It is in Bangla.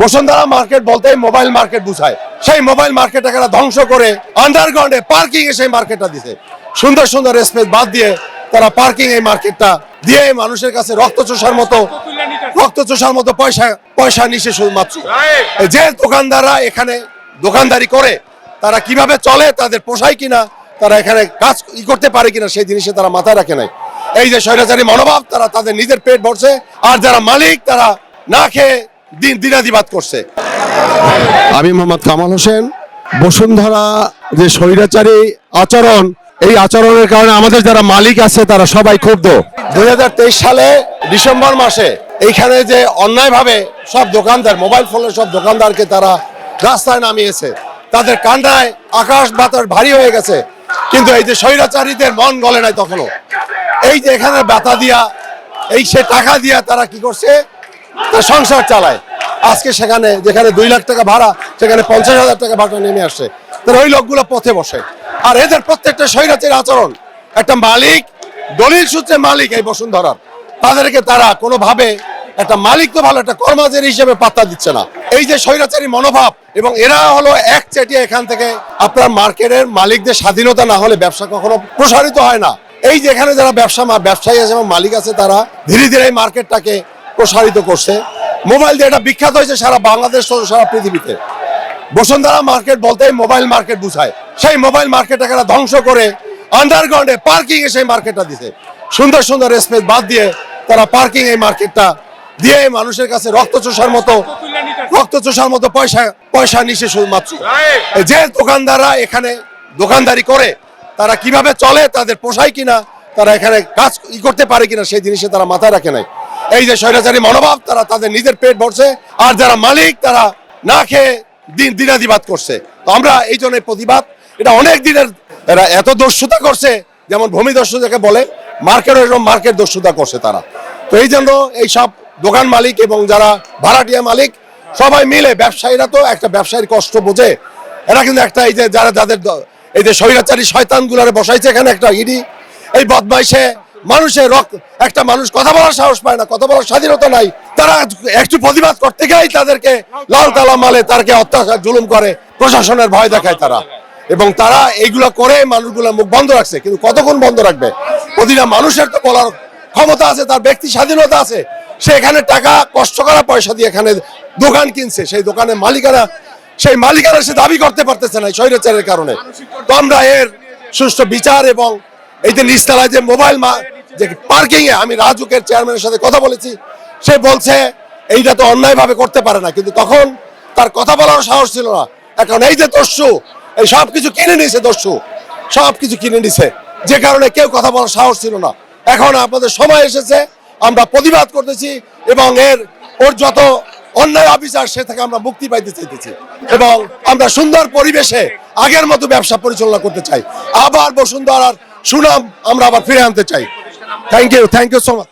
বসুন্ধরা মার্কেট বলতে মোবাইল মার্কেট বুঝায়। সেই মোবাইল মার্কেটটাকে এরা ধ্বংস করে আন্ডারগ্রাউন্ডে পার্কিং এ সেই মার্কেটটা দিছে। সুন্দর সুন্দর স্পেস বাদ দিয়ে তারা পার্কিং এই মার্কেটটা দিয়ে মানুষের কাছে রক্ত চোষার মতো রক্ত চোষার মতো পয়সা পয়সা নিছে শুধুমাত্র। যে দোকানদাররা এখানে দোকানদারি করে তারা কীভাবে চলে তাদের পোষায় কিনা তারা এখানে কাজ ই করতে পারে কিনা সেই জিনিসে তারা মাথায় রাখে নাই। এই যে স্বৈরাচারী মনোভাব তারা তাদের নিজের পেট ভরছে আর যারা মালিক তারা না খেয়ে দিন দিনাদিবাদ করছে। আমি মোহাম্মদ কামাল হোসেন বসুন্ধরা যে স্বৈরাচারী আচরণ এই আচরণের কারণে আমাদের যারা মালিক আছে তারা সবাই ক্ষুব্ধ। দুই সালে ডিসেম্বর মাসে এইখানে যে অন্যায়ভাবে সব দোকানদার মোবাইল ফোনের সব দোকানদারকে তারা রাস্তায় নামিয়েছে। তাদের কান্ডায় আকাশ বাতাস ভারী হয়ে গেছে। কিন্তু এই যে স্বৈরাচারীদের মন গলে নাই তখনও। এই যে এখানে বাতা দিয়া এই সে টাকা দিয়া তারা কি করছে? তার সংসার চালায়। আজকে সেখানে, যেখানে দুই লাখ টাকা ভাড়া, সেখানে পঞ্চাশ হাজার টাকা ভাড়া নেমে আসে। তাহলে ওই লোকগুলো পথে বসে। আর এদের প্রত্যেকটা স্বৈরাচের আচরণ, একটা মালিক, দলিল সূত্রে মালিক এই বসুন্ধরার। তাদেরকে তারা কোনোভাবে একটা মালিক তো ভালো, একটা কর্মচারী হিসেবে পাত্তা দিচ্ছে না। এই যে স্বৈরাচারী মনোভাব, এবং এরা হলো এক চেটিয়া এখান থেকে আপনার মার্কেটের মালিকদের স্বাধীনতা না হলে ব্যবসা কখনো প্রসারিত হয় না। এই যে এখানে যারা ব্যবসা ব্যবসায়ী আছে এবং মালিক আছে তারা ধীরে ধীরে এই মার্কেটটাকে প্রসারিত করছে। মোবাইল দিয়ে এটা বিখ্যাত হয়েছে সারা বাংলাদেশ সারা পৃথিবীতে। বসুন্ধরা মার্কেট বলতে মোবাইল মার্কেট বুঝায়। সেই মোবাইল মার্কেটটাকে এরা ধ্বংস করে আন্ডারগ্রাউন্ডে পার্কিং এ সেই মার্কেটটা দিছে। সুন্দর সুন্দর স্পেস বাদ দিয়ে তারা পার্কিং এই মার্কেটটা দিয়ে মানুষের কাছে রক্ত চোষার মতো রক্ত চোষার মতো পয়সা পয়সা নিছে শুধুমাত্র। যে দোকানদাররা এখানে দোকানদারি করে তারা কীভাবে চলে তাদের পোষায় কিনা তারা এখানে কাজ ই করতে পারে কিনা সেই জিনিসে তারা মাথায় রাখে নাই। এই যে স্বৈরাচারী মনোভাব, তারা তাদের নিজের পেট ভরছে, আর যারা মালিক, তারা না খেয়ে দিন দিনাদিবাদ করছে। তো আমরা এই জন্য প্রতিবাদ, এটা অনেক দিনের, এরা এত দস্যুতা করছে, যেমন ভূমি দস্যুতাকে বলে মার্কেট এরকম মার্কেট দস্যুতা করছে তারা। তো এই জন্য এই সব দোকান মালিক এবং যারা ভাড়াটিয়া মালিক, সবাই মিলে ব্যবসায়ীরা তো একটা ব্যবসায়ীর কষ্ট বোঝে। এরা কিন্তু একটা এই যে যারা, যাদের এই যে স্বৈরাচারী শয়তান গুলারে বসাইছে এখানে একটা ইডি, এই বদমাইশে মানুষের রক্ত, একটা মানুষ কথা বলার সাহস পায় না, কথা বলার স্বাধীনতা নাই। তারা একটু প্রতিবাদ করতে গেলেই তাদেরকে লাল তালা মালে তাদেরকে অত্যাচার, জুলুম করে, প্রশাসনের ভয় দেখায় তারা। এবং তারা এইগুলো করে মানুষগুলো মুখ বন্ধ রাখছে, কিন্তু কতক্ষণ বন্ধ রাখবে? প্রতিটা মানুষের তো বলার ক্ষমতা আছে, তার ব্যক্তি স্বাধীনতা আছে। সে এখানে টাকা, কষ্ট করা পয়সা দিয়ে এখানে দোকান কিনছে, সেই দোকানের মালিকানা, সেই মালিকানা সে দাবি করতে পারতেছে না এই স্বৈরাচারের কারণে। তো আমরা এর সুষ্ঠু বিচার এবং এই যে নিচতলায় যে মোবাইল মা- যে পার্কিং এ আমি রাজুকের চেয়ারম্যানের সাথে কথা বলেছি, সে বলছে, এইটা তো অন্যায়ভাবে করতে পারে না। কিন্তু তখন তার কথা বলার সাহস ছিল না। এখন এই যে দস্যু, এই সব কিছু কিনে নিয়েছে দস্যু সব কিছু কিনে নিছে যে কারণে কেউ কথা বলার সাহস ছিল না। এখন আপনাদের সময় এসেছে, আমরা প্রতিবাদ করতেছি এবং এর ওর যত অন্যায় অফিসার সে থেকে আমরা মুক্তি পাইতে চাইতেছি। এবং আমরা সুন্দর পরিবেশে আগের মতো ব্যবসা পরিচালনা করতে চাই। আবার বসুন্ধরার সুনাম আমরা আবার ফিরে আনতে চাই। Thank you thank you so much